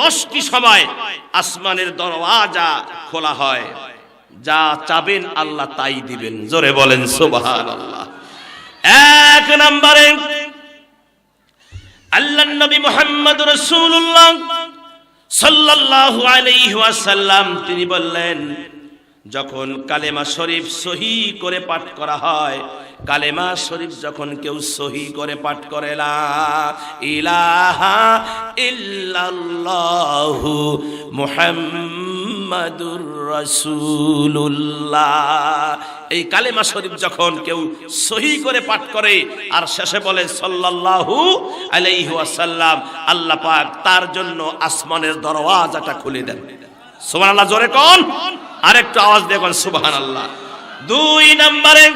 দশটি সময় আসমানের দরওয়াজা খোলা হয়। যা চাবেন আল্লাহ তাই দিবেন। জোরে বলেন সুবহান এক নম্বরে, আল্লাহ নবী মোহাম্মদ রসুল্লাহ সাল্লাহ আলাইহি ওয়াসাল্লাম, তিনি বললেন যখন কালেমা শরীফ সহি করে পাঠ করা হয়, কালেমা শরীফ যখন কেউ সহি করে পাঠ করে ইলাহা ইল্লাল্লাহু মুহাম্মাদুর রাসূলুল্লাহ। এই কালেমা শরীফ যখন কেউ সহি করে পাঠ করে, আর শেষে বলে, সাল্লাল্লাহু আলাইহি ওয়াসাল্লাম, আল্লাহ পাক তার জন্য আসমানের দরওয়াজাটা খুলে দেন। সুবহানাল্লাহ, জোরে কোন? আরেকটু আওয়াজ দিয়ে কোন সুবহানাল্লাহ। দুই নম্বরে,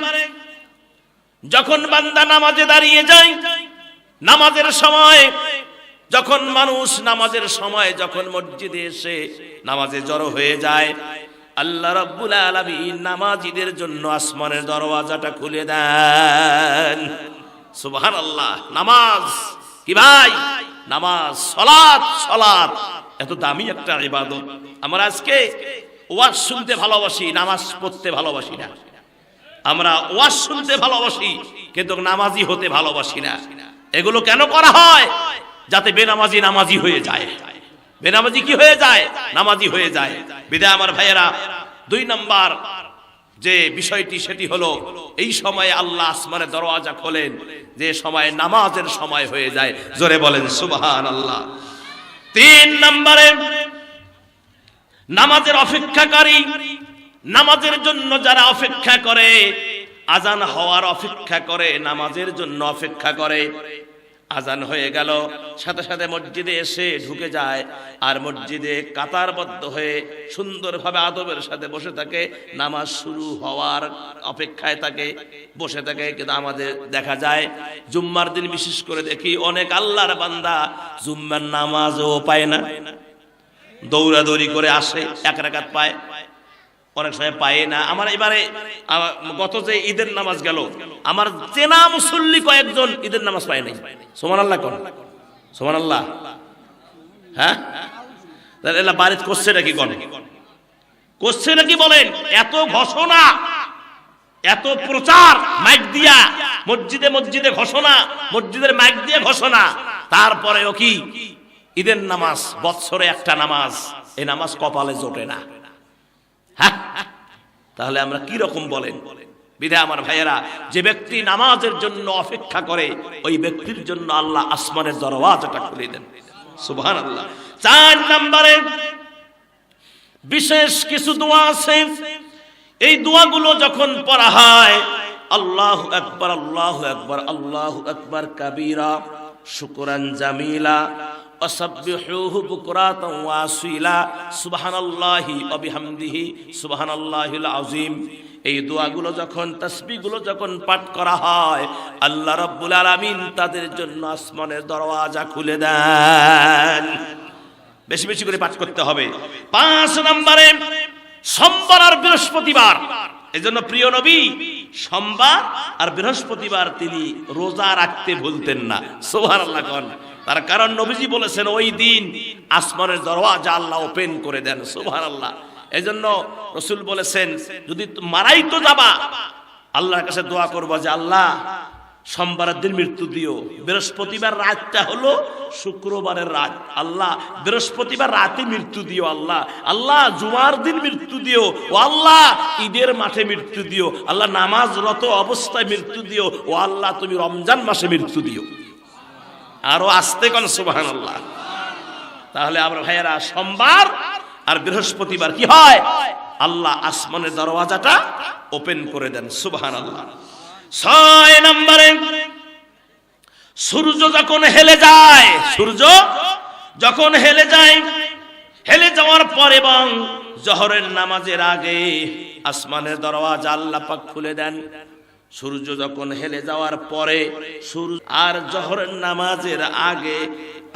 যখন বান্দা নামাজে দাঁড়িয়ে যায়, নামাজের সময়, যখন মানুষ নামাজের সময় যখন মসজিদে এসে নামাজে জড়ো হয়ে যায়, আল্লাহ রাব্বুল আলামিন নামাজীদের জন্য আসমানের দরওয়াজাটা খুলে দেন। সুবহানাল্লাহ, নামাজ কি ভাই? নামাজ সালাত সালাত এত দামি একটা ইবাদত। আমরা আজকে ওয়াজ শুনতে ভালোবাসি, নামাজ পড়তে ভালোবাসি না। আমরা ওয়াজ শুনতে ভালোবাসি, কিন্তু নামাজি হতে ভালোবাসি না। এগুলো কেন করা হয়? যাতে বেনামাজি নামাজি হয়ে যায়। বেনামাজি কি হয়ে যায়? নামাজি হয়ে যায়। বিদায় আমার ভাইয়েরা, দুই নাম্বার যে বিষয়টি, সেটি হলো, এই সময়ে আল্লাহ আসমানের দরওয়াজা খোলেন, যে সময় নামাজের সময় হয়ে যায়। জোরে বলেন সুবহান আল্লাহ তিন নম্বরে নামাজের অপেক্ষাকারী। নামাজের জন্য যারা অপেক্ষা করে, আজান হওয়ার অপেক্ষা করে, নামাজের জন্য অপেক্ষা করে। আজান হয়ে গেল, সাথে সাথে মসজিদে এসে ঢুকে যায় আর মসজিদে কাতারবদ্ধ হয়ে সুন্দরভাবে আদবের সাথে বসে থাকে। নামাজ শুরু হওয়ার অপেক্ষায় থাকে, বসে থাকে। কিন্তু আমাদের দেখা যায়, জুম্মার দিন বিশেষ করে দেখি অনেক আল্লাহর বান্দা জুম্মার নামাজও পায় না। দৌড়াদৌড়ি করে আসে, এক রাকাত পায়। অনেক সময় পায় না। আমার এবারে গত যে ঈদের নামাজ গেল, আমার চেনা মুসল্লি কয়েকজন ঈদের নামাজ পায় নাই। সোমান আল্লাহ কোন? সোমান আল্লাহ হ্যাঁ এলা বাড়িতে করছে নাকি কোন? করছে নাকি বলেন, এত ঘোষণা, এত প্রচার, মাইক দিয়া, মসজিদে মসজিদে ঘোষণা, মসজিদের মাইক দিয়ে ঘোষণা, তারপরেও কি? ঈদের নামাজ, বৎসরে একটা নামাজ এই নামাজ কপালে জোটে না। হ্যাঁ? তাহলে আমরা কি রকম বলেন? বিধায় আমার ভাইয়েরা, যে ব্যক্তি নামাজের জন্য অপেক্ষা করে, ওই ব্যক্তির জন্য আল্লাহ আসমানের দরওয়াজাটা খুলে দেন। সুবহান আল্লাহ চার নম্বরে বিশেষ কিছু দোয়া আছে। এই দোয়াগুলো যখন পড়া হয়, আল্লাহ আকবার আল্লাহ আকবার আল্লাহ আকবার, কাবীরা, শুকরান জামিলা অসাব্বিহুহু বুকরাতান ওয়াসিলা সুবহানাল্লাহি ওয়া বিহামদিহি, সুবহানাল্লাহিল আযীম। এই দোয়াগুলো যখন, তাসবিহগুলো যখন পাঠ করা হয়, আল্লাহ রাব্বুল আলামিন তাদের জন্য আসমানের দরওয়াজা খুলে দেন। বেশি বেশি করে পাঠ করতে হবে। পাঁচ নম্বরে, সোমবার আর বৃহস্পতিবার। এই জন্য প্রিয় নবী সোমবার আর বৃহস্পতিবার তিনি রোজা রাখতে ভুলতেন না। সোহার আল্লাহ কন। তার কারণ নবীজি বলেছেন, ওই দিন আসমানের দরওয়াজা আল্লাহ ওপেন করে দেন। সোহার আল্লাহ এই জন্য রসুল বলেছেন, যদি মারাই তো যাবা, আল্লাহর কাছে দোয়া করব যে, আল্লাহ সোমবারের দিন মৃত্যু দিও। বৃহস্পতিবার রাতটা হলো শুক্রবারের রাত। আল্লাহ, বৃহস্পতিবার রাতে মৃত্যু দিও আল্লাহ। আল্লাহ, জুমার দিন মৃত্যু দিও। ও আল্লাহ, ঈদের মাঠে মৃত্যু দিও। আল্লাহ, নামাজরত অবস্থায় মৃত্যু দিও। ও আল্লাহ, তুমি রমজান মাসে মৃত্যু দিও। আরও আসতে কন সুবাহান আল্লাহ তাহলে আমরা ভাইয়েরা, সোমবার আর বৃহস্পতিবার কি হয়? আল্লাহ আসমানের দরওয়াজাটা ওপেন করে দেন সুবহান আল্লাহ ছয় নম্বরে, সূর্য যখন হেলে যায়, সূর্য যখন হেলে যায়, হেলে যাওয়ার পর এবং জহরের নামাজের আগে আসমানের দরওয়াজা আল্লাহ খুলে দেন। সূর্য যখন হেলে যাওয়ার পরে সূর্য আর জহরের নামাজের আগে,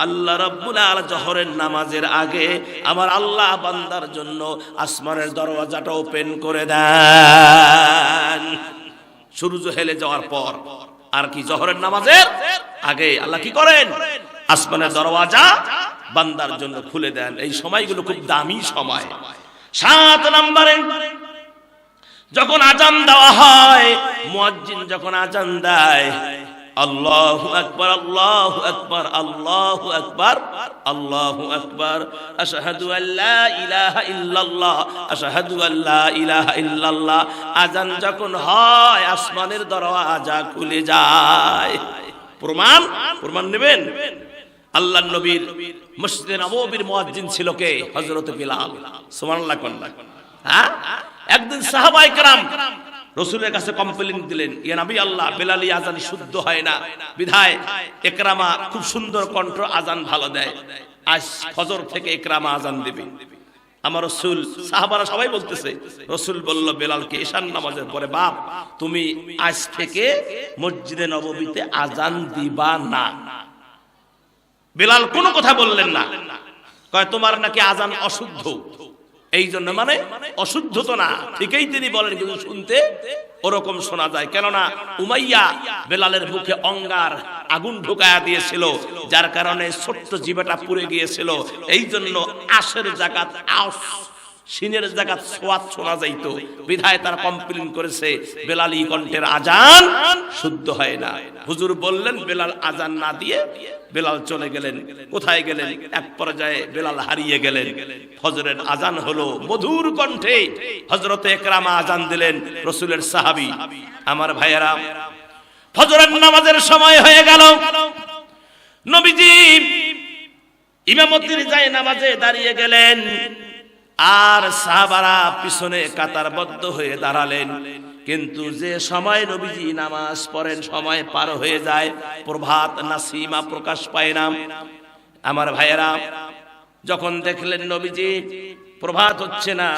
আল্লাহ রাব্বুল জহরের নামাজের আগে আমার আল্লাহ বান্দার জন্য আসমানের দরওয়াজাটা ওপেন করে দেন। সূর্য হেলে যাওয়ার পর আর কি জহরের নামাজের? আগে আল্লাহ কি করেন? আসমানের দরওয়াজা বান্দার জন্য খুলে দেন। এই সময়গুলো খুব দামি সময়। সাত নম্বরে যখন আজান দেওয়া হয়, মুয়াজ্জিন যখন আজান দেয় আল্লাহ আকবার আল্লাহ আকবার আল্লাহ আকবার আল্লাহ আকবার আশহাদু আল্লা ইলাহা ইল্লাল্লাহ আশহাদু আল্লা ইলাহা ইল্লাল্লাহ আজান যখন হয় আসমানের দরওয়াজা খুলে যায় প্রমাণ প্রমাণ নেবেন আল্লাহ নবীর মসজিদে নববীর মুয়াজ্জিন ছিল কে হযরত বিলাল সুবহানাল্লাহ কোন হ্যাঁ একদিন সাহাবায়ে کرام রসুলের কাছে কমপ্লেন দিলেন, ইয়া নবী আল্লাহ, বেলালি আজান শুদ্ধ হয় না। বিধায় একরামা খুব সুন্দর কণ্ঠ আজান ভালো দেয়। আজ ফজর থেকে একরামা আজান দিবে। আমার রসুল, সাহাবারা সবাই বলতেছে, রসুল বলল, বেলালকে ঈশান নামাজের পরে, বাপ, তুমি আজ থেকে মসজিদে নববীতে আজান দিবা না। বেলাল কোনো কথা বললেন না। কয়, তোমার নাকি আজান অশুদ্ধ? এই জন্য মানে অশুদ্ধ তো না। ঠিকই তিনি বলেন, কিন্তু শুনতে ওরকম শোনা যায়। কেননা উমাইয়া বেলালের মুখে অঙ্গার আগুন ঢুকায়া দিয়েছিল, যার কারণে ছোট্ট জীবাটা পুড়ে গিয়েছিল। এই জন্য আশের জাকাত আস সিনের জায়গা সোয়াত শোনা যাইতো। বিধায় তারা কমপ্লেন করেছে, বেলালি কণ্ঠের আজান শুদ্ধ হয় না। হুজুর বললেন, বেলাল আজান না দিয়ে বেলাল চলে গেলেন। কোথায় গেলেন? এক পর্যায়ে বেলাল হারিয়ে গেলেন। ফজরের আজান হলো মধুর কণ্ঠে। হজরতে একরামা আজান দিলেন রসুলের সাহাবি। আমার ভাইয়েরা, ফজরের নামাজের সময় হয়ে গেল। নবীজি ইমামতির যায় নামাজে দাঁড়িয়ে গেলেন। আর সাহাবারা পিছনে কাতারবদ্ধ হয়ে দাঁড়ালেন। কিন্তু যে সময় নবীজি নামাজ পড়েন, সময় পার হয়ে যায়, প্রভাত না সীমা প্রকাশ পায় না। আমার ভাইয়েরা, যখন দেখলেন নবীজি, প্রভাত হচ্ছে না,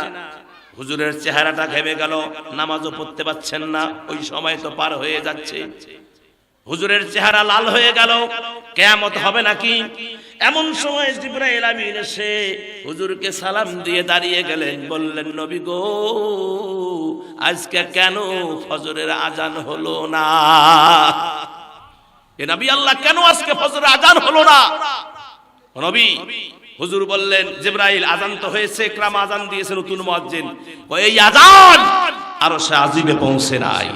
হুজুরের চেহারাটা ঘেমে গেল, নামাজও পড়তে পারছেন না, ওই সময় তো পার হয়ে যাচ্ছে। হুজুরের চেহারা লাল হয়ে গেল। কেয়ামত হবে নাকি? এমন সময় জিব্রাইল আমিন এসে হুজুরকে সালাম দিয়ে দাঁড়িয়ে গেলেন। বললেন, নবী গো, আজকে কেন ফজরের আজান হলো না? এ নবী আল্লাহ, কেন আজকে ফজরের আজান হলো না? নবী, হুজুর বললেন, জিব্রাইল, আজান তো হয়েছে ক্রাম আজান দিয়েছে নতুন মুয়াজ্জিন। এই আজান আর সে আজিবে পৌঁছে নাই।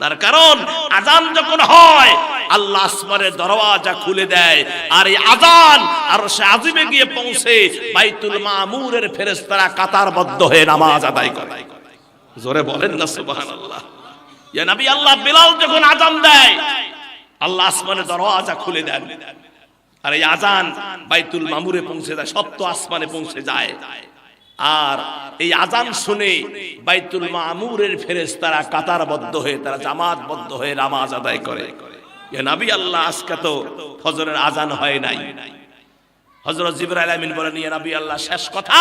তার কারণ আজান যখন হয়, আল্লাহ আসমানের দরওয়াজা খুলে দেয়। আর এই আজান আর সে আজিমে গিয়ে পৌঁছে বাইতুল মামুরের ফেরেশতারা কাতারবদ্ধ হয়ে নামাজ আদায় করে। জোরে বলেন না, সুবহানাল্লাহ। ইয়া নবী আল্লাহ বিলাল যখন আজান দেয়, আল্লাহ আসমানের দরওয়াজা খুলে দেন। আর এই আজান বাইতুল মামুরে পৌঁছে যায়, সপ্ত আসমানে পৌঁছে যায়। আর এই আজান শুনে বাইতুল মামুরের ফেরেশতারা কাতারবদ্ধ হয়ে, তারা জামাতবদ্ধ হয়ে নামাজ আদায় করে। নবী আল্লাহ, আজকে তো ফজরের আজান হয় নাই। হযরত জিবরাইল আমিন বলেন, ইয়া নবী আল্লাহ, শেষ কথা,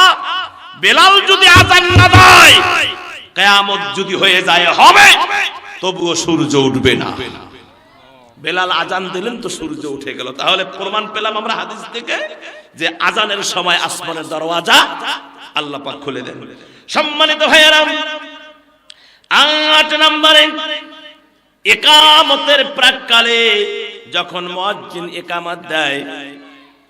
বেলাল যদি আজান না দেয়, কিয়ামত যদি হয়ে যায়, হবে, তবুও সূর্য উঠবে না। বেলাল আজান দিলেন তো সূর্য উঠে গেল। তাহলে প্রমাণ পেলাম আমরা হাদিস থেকে যে আজানের সময় আসমানের দরওয়াজা আল্লাহ পাক খুলে দেন। সম্মানিত ভাইয়েরা আট নম্বরে একামতের প্রাককালে যখন মুয়াজ্জিন একামত দেয়,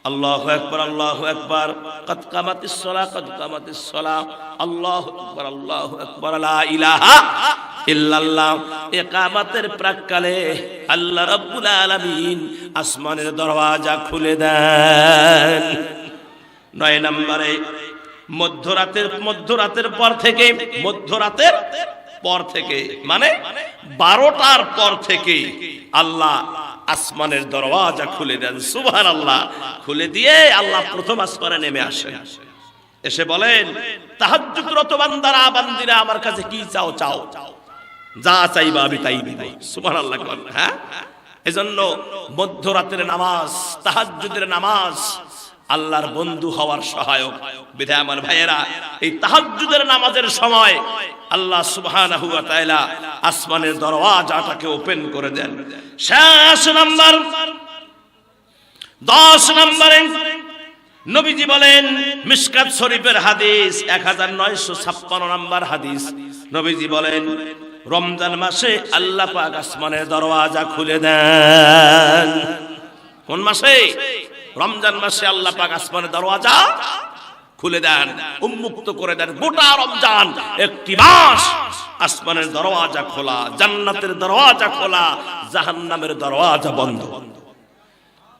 আল্লাহু আকবার আল্লাহু আকবার, কদ কামাতিস সালাহ কদ কামাতিস সালাহ আল্লাহু আকবার আল্লাহু আকবার, লা ইলাহা ইল্লাল্লাহ। ইকামাতের প্রাককালে আল্লাহ রাব্বুল আলামিন আসমানের দরওয়াজা খুলে দেন। নয় নম্বরে মধ্যরাতের মধ্যরাতের পর থেকে, মধ্যরাতের পর থেকে মানে বারোটার পর থেকে আল্লাহ আসমানের দরওয়াজা খুলে দেন সুভার আল্লাহ খুলে দিয়ে আল্লাহ প্রথম আসমানে নেমে আসেন। এসে বলেন, তাহাজ্জুদরত বান্দারা, বান্দিরা, আমার কাছে কি চাও চাও? যা চাইবা আমি তাই দিব। সুবহানাল্লাহ হ্যাঁ? এজন্য মধ্যরাতের নামাজ, তাহাজ্জুদের নামাজ আল্লাহর বন্ধু হওয়ার সহায়ক। বিধায় আমার ভাইয়েরা, এই তাহাজ্জুদের নামাজের সময় আল্লাহ তাআলা আসমানের দরওয়াজাটাকে ওপেন করে দেন। শেষ নাম্বার 10 নম্বরে নবীজি বলেন মিশকাত শরীফের হাদিস 1956 নম্বর হাদিস। নবীজি বলেন, রমজান মাসে আল্লাহ পাক আসমানের দরওয়াজা খুলে দেন। কোন মাসে? রমজান মাসে আল্লাহ পাক আসমানের দরওয়াজা খুলে দেন, উন্মুক্ত করে দেন। গোটা রমজান, একটি মাস আসমানের দরওয়াজা খোলা, জান্নাতের দরওয়াজা খোলা, জাহান্নামের দরওয়াজা বন্ধ।